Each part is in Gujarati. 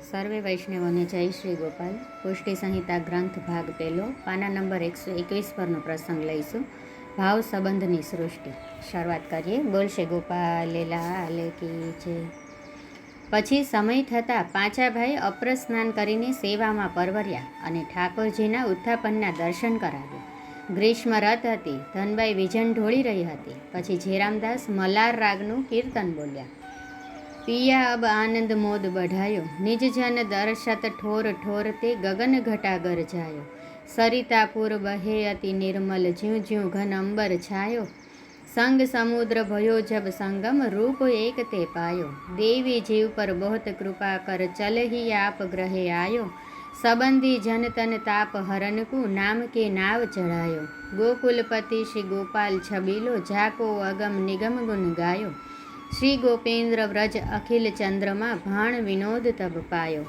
સર્વે વૈષ્ણવોને જય શ્રી ગોપાલ. પુષ્ટિ સંહિતા ગ્રંથ ભાગ પહેલો, પાના નંબર એકસો એકવીસ પરનો પ્રસંગ લઈશું. ભાવ સંબંધની સૃષ્ટિ. શરૂઆત કરીએ. બોલશે ગોપાલ, લાલ કી જય. પછી સમય થતાં પાંચા ભાઈ અપ્ર સ્નાન કરીને સેવામાં પરવર્યા અને ઠાકોરજીના ઉત્થાપનના દર્શન કરાવ્યા. ગ્રીષ્મ રથ હતી. ધનબાઈ વિજન ઢોળી રહી હતી. પછી જેરામદાસ મલાર રાગનું કીર્તન બોલ્યા. પિયા અબ આનંદ મોદ બઢાયો. નિજ જન દર્શત ઠોર ઠોર તે ગગન ઘટાગર જાયો. સરિતાપુર બહે અતિ નિર્મલ જ્યું જ્યું ઘન અંબર છાયો. સંગ સમુદ્ર ભયો જબ સંગમ રૂપ એક તે પાયો. દેવી જીવ પર બહોત કૃપા કર ચલહી આપ ગ્રહે આયો. સંબંધી જન તન તાપ હરનકુ નામ કે નાવ ચઢાયો. ગોકુલપતિ શ્રી ગોપાલ છબીલો જાકો અગમ નિગમ ગુન ગાયો. શ્રી ગોપેન્દ્ર વ્રજ અખિલ ચંદ્રમાં ભાણ વિનોદ તબ પાયો.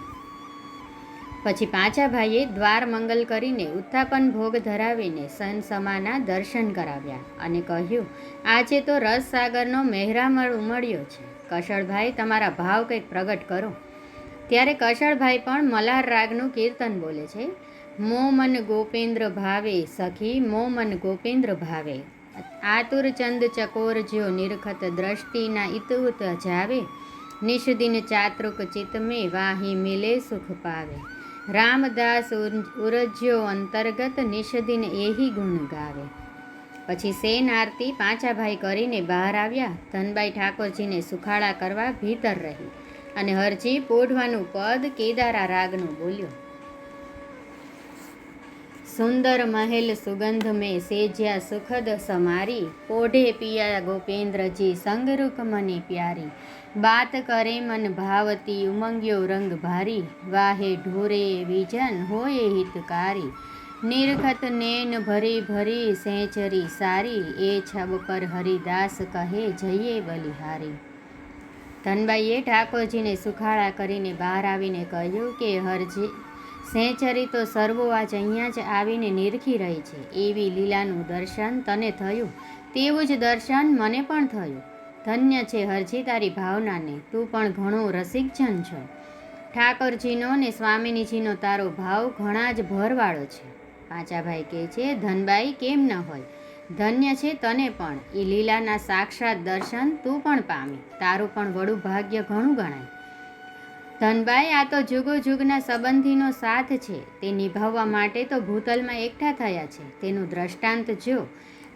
પછી પાછા ભાઈએ દ્વાર મંગલ કરીને ઉત્થાપન ભોગ ધરાવીને સન સમાના દર્શન કરાવ્યા અને કહ્યું, આજે તો રસ સાગરનો મહેરામણ ઉમળ્યો છે. કશળભાઈ, તમારા ભાવ કંઈક પ્રગટ કરો. ત્યારે કશળભાઈ પણ મલાર રાગનું કીર્તન બોલે છે, મો મન ગોપેન્દ્ર ભાવે, સખી, મો મન ગોપેન્દ્ર ભાવે. આતુર ચંદ ચકોર જ્યો નિરખત દ્રષ્ટિના ઇતઉત જાવે, નિષદિન ચાતૃક ચિત વાહી મિલે સુખ પાવે. રામદાસ ઉરજ્યો અંતર્ગત નિષદિન એહી ગુણ ગાવે. પછી સેન આરતી પાંચા ભાઈ કરીને બહાર આવ્યા. ધનબાઈ ઠાકોરજીને સુખાળા કરવા ભીતર રહી અને હરજી પોઢવાનું પદ કેદારા રાગનું બોલ્યો. સુંદર મહેલ સુગંધ મેં સેજ્યા સુખદ સમારી. પોઢે પિયા ગોપેન્દ્રજી સંગરૂપ મને પ્યારી. બાત કરે મન ભાવતી ઉમંગ્યો રંગ ભારી. વાહે ઢોરે વિજન હોય હિતકારી. નિરખત નેન ભરી ભરી સેંચરી સારી. એ છબ પર હરિદાસ કહે જઈએ બલિહારી. ધનબાઈએ ઠાકોરજીને સુખાળા કરીને બહાર આવીને કહ્યું કે હરજી સેંચરી તો સર્વો અહીંયા જ આવીને નિરખી રહી છે. એવી લીલાનું દર્શન તને થયું. તેવું જ દર્શન મને પણ થયું. ધન્ય છે હરજી તારી ભાવનાને. તું પણ ઘણો રસિકજન છો. ઠાકોરજીનો ને સ્વામિનીજીનો તારો ભાવ ઘણા જ ભરવાળો છે. પાંચાભાઈ કહે છે, ધનબાઈ કેમ ન હોય? ધન્ય છે તને પણ. એ લીલાના સાક્ષાત દર્શન તું પણ પામી. તારું પણ વડું ભાગ્ય ઘણું ગણાય. ધનભાઈ, આ તો જુગો જુગના સંબંધીનો સાથ છે. તે નિભાવવા માટે તો ભૂતલમાં એકઠા થયા છે. તેનું દ્રષ્ટાંત જો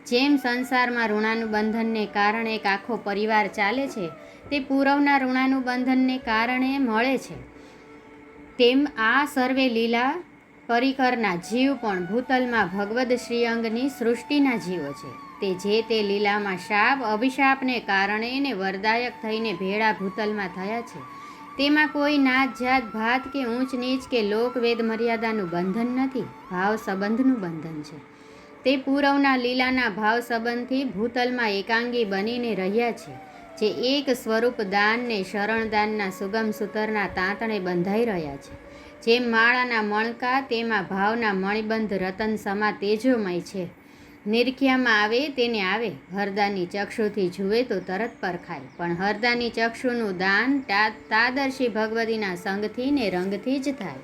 જેમ સંસારમાં ઋણાનું બંધનને કારણે એક આખો પરિવાર ચાલે છે, તે પૂરવના ઋણાનું બંધનને કારણે મળે છે. તેમ આ સર્વે લીલા પરિકરના જીવ પણ ભૂતલમાં ભગવદ શ્રીઅંગની સૃષ્ટિના જીવો છે. તે જે તે લીલામાં શાપ, અભિશાપને કારણે ને વરદાયક થઈને ભેળા ભૂતલમાં થયા છે. તેમાં કોઈ નાત જાત, ભાત કે ઊંચ નીચ કે લોકવેદ મર્યાદાનું બંધન નથી, ભાવ સંબંધનું બંધન છે. તે પૂરવના લીલાના ભાવ સંબંધથી ભૂતલમાં એકાંગી બનીને રહ્યા છે, જે એક સ્વરૂપ દાનને શરણદાનના સુગમ સૂતરના તાંતણે બંધાઈ રહ્યા છે. જેમ માળાના મણકા, તેમાં ભાવના મણિબંધ રતન સમા તેજોમય છે. નિરખ્યામાં આવે તેને આવે. હરદાની ચક્ષુથી જુએ તો તરત પરખાય. પણ હરદાની ચક્ષુનું દાન તાદર્શી ભગવતીના સંગથી ને રંગથી જ થાય.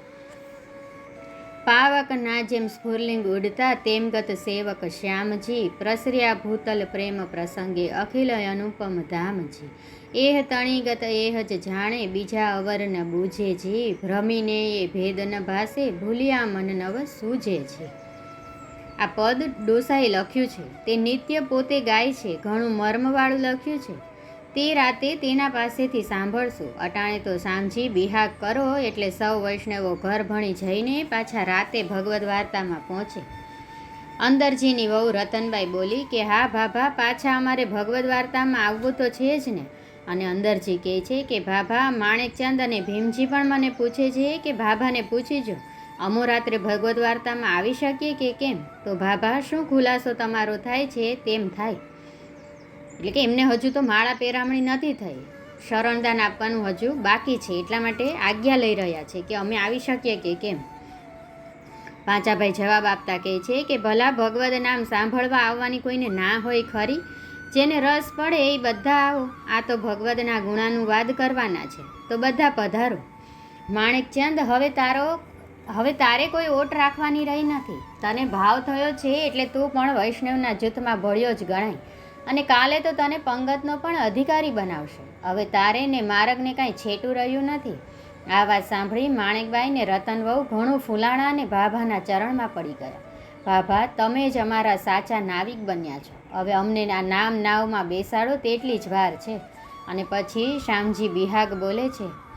પાવકના જેમ સ્ફુર્લિંગ ઉડતા તેમ ગત સેવક શ્યામજી, પ્રસર્યા ભૂતલ પ્રેમ પ્રસંગે અખિલ અનુપમ ધામજી. એહ તણીગત એહ જ જાણે બીજા અવર ન બૂझे જી. ભ્રમીને એ ભેદ ન ભાસે, ભૂલ્યા મન નવ સૂજે છે આ પદ ડોસાએ લખ્યું છે. તે નિત્ય પોતે ગાય છે, ઘણું મર્મવાળું લખ્યું છે. તે રાતે તેના પાસેથી સાંભળશું. અટાણે તો સાંજી બિહાગ કરો એટલે સૌ વૈષ્ણવો ઘર ભણી જઈને પાછા રાતે ભગવદ્ વાર્તામાં પહોંચે. અંદરજીની વહુ રતનબાઈ બોલી કે, હા ભાભા, પાછા અમારે ભગવદ્ વાર્તામાં આવવું તો છે જ ને. અને અંદરજી કહે છે કે, ભાભા, માણેકચંદ અને ભીમજી પણ મને પૂછે છે કે, ભાભાને પૂછીજો અમો રાત્રે ભગવદ્ વાર્તામાં આવી શકીએ કે કેમ? તો ભાભા, શું ખુલાસો તમારો થાય છે? તેમ થાય. એટલે કે એમને હજુ તો માળા પેરામણી નથી થઈ. શરણદાન આપવાનું હજુ બાકી છે. એટલા માટે આજ્ઞા લઈ રહ્યા છે કે અમે આવી શકીએ કે કેમ? પાંચાભાઈ જવાબ આપતા કહે છે કે ભલા ભગવદ નામ સાંભળવા આવવાની કોઈને ના હોય ખરી? જેને રસ પડે એ બધા આવો આ તો ભગવદના ગુણાનું વાદ કરવાના છે. તો બધા પધારો. માણેકચંદ હવે તારો હવે તારે કોઈ ઓટ રાખવાની રહી નથી. તને ભાવ થયો છે એટલે તું પણ વૈષ્ણવના જૂથમાં ભળ્યો જ ગણાય. અને કાલે તો તને પંગતનો પણ અધિકારી બનાવશે. હવે તારે ને માર્ગને કાંઈ છેટું રહ્યું નથી. આ વાત સાંભળી માણેકબાઈ ને રતનવહુ ઘણું ફૂલાણા અને ભાભાના ચરણમાં પડી ગયા. ભાભા, તમે જ અમારા સાચા નાવિક બન્યા છો. હવે અમને આ નામ નાવમાં બેસાડો તેટલી જ વાર છે. અને પછી શ્યામજી બિહાગ બોલે છે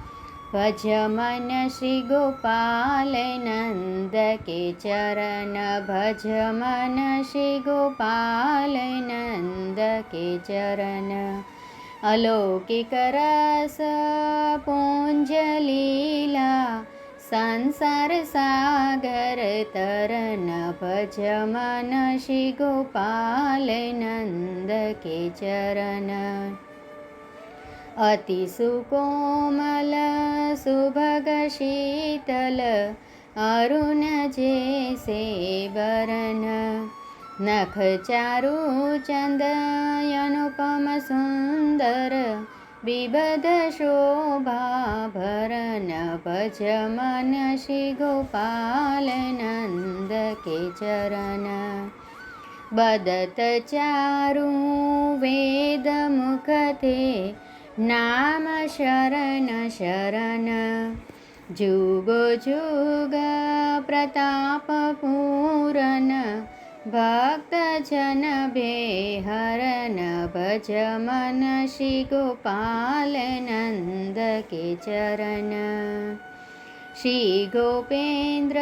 ભજ મન શ્રી ગોપાલ નંદ કે ચરણ, ભજ મન શ્રી ગોપાલ નંદ કે ચરણ. અલૌકિક રસ, પૂંજ લીલા, સંસાર સાગર તરણ, ભજ મન શ્રી ગોપાલ નંદ કે ચરણ. अतिसुकोमल सुभगशीतल सुभग शीतल वरन। नख चारु चन्दयनुपम सुन्दर विभद शोभाभरणज मनशि गोपाल नन्दके चरण। बदत चारु वेदमुखते नाम शरण शरणगो युगप्रतापपूरणक्तजन भे हरणचमन के चरण। श्रीगोपेन्द्र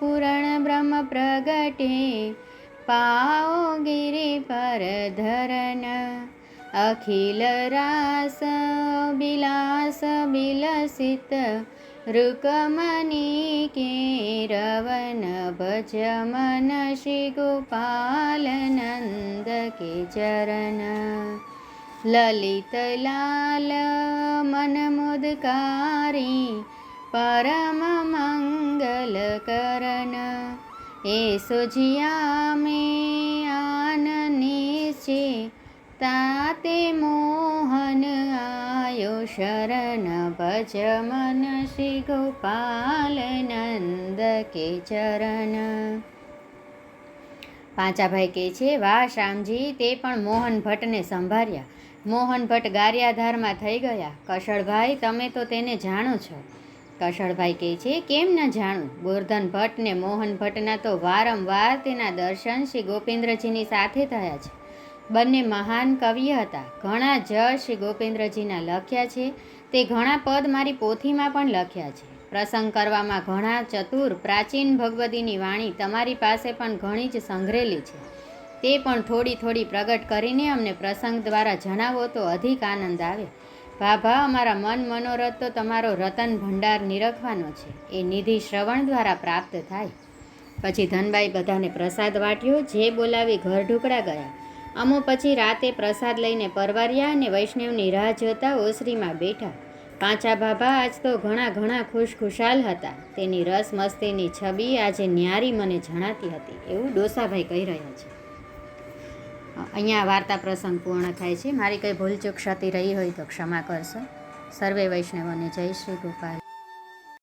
पुरण ब्रह्म प्रगटे। पाओ गिरि पर गिरिपरधरन અખિલ રાસ બિલાસ બિલસિત રૂકમની કે રવન ભજ મન શ્રી ગોપાલ નંદ કે ચરણ લલિત લાલ મન મુદકારી તાતે મોહન આયો શરણ ભજ મન શ્રી ગોપાલ નંદ કે ચરણ. પાંચાભાઈ કહે છે, વાહ શ્યામજી, તે પણ મોહન ભટ્ટને સંભાળ્યા. મોહન ભટ્ટ ગારિયાધારમાં થઈ ગયા. કશળભાઈ, તમે તો તેને જાણો છો. કશળભાઈ કહે છે, કેમ ન જાણું? ગોરધન ભટ્ટ ને મોહન ભટ્ટના તો વારંવાર તેના દર્શન શ્રી ગોપેન્દ્રજીની સાથે થયા છે. બંને મહાન કવિ હતા. ઘણા જળ શ્રી ગોપેન્દ્રજીના લખ્યા છે. તે ઘણા પદ મારી પોથીમાં પણ લખ્યા છે. પ્રસંગ કરવામાં ઘણા ચતુર પ્રાચીન ભગવતીની વાણી તમારી પાસે પણ ઘણી જ સંઘરેલી છે. તે પણ થોડી થોડી પ્રગટ કરીને અમને પ્રસંગ દ્વારા જણાવો તો અધિક આનંદ આવે. ભાભા, અમારા મન મનોરથ તો તમારો રતન ભંડાર નિરખવાનો છે. એ નિધિ શ્રવણ દ્વારા પ્રાપ્ત થાય. પછી ધનબાઈ બધાને પ્રસાદ વાટ્યો. જે બોલાવી ઘર ઢુકડા ગયા. અમો પછી રાતે પ્રસાદ લઈને પરવાર્યા અને વૈષ્ણવની રાહ જોતા ઓસરીમાં બેઠા. પાંચા બાબા આજ તો ઘણા ઘણા ખુશખુશાલ હતા. તેની રસ મસ્તીની છબી આજે ન્યારી મને જણાતી હતી, એવું ડોસાભાઈ કહી રહ્યા છે. અહીંયા વાર્તા પ્રસંગ પૂર્ણ થાય છે. મારી કંઈ ભૂલચૂક ક્ષતિ રહી હોય તો ક્ષમા કરશો. સર્વે વૈષ્ણવોને જય શ્રી ગોપાલ.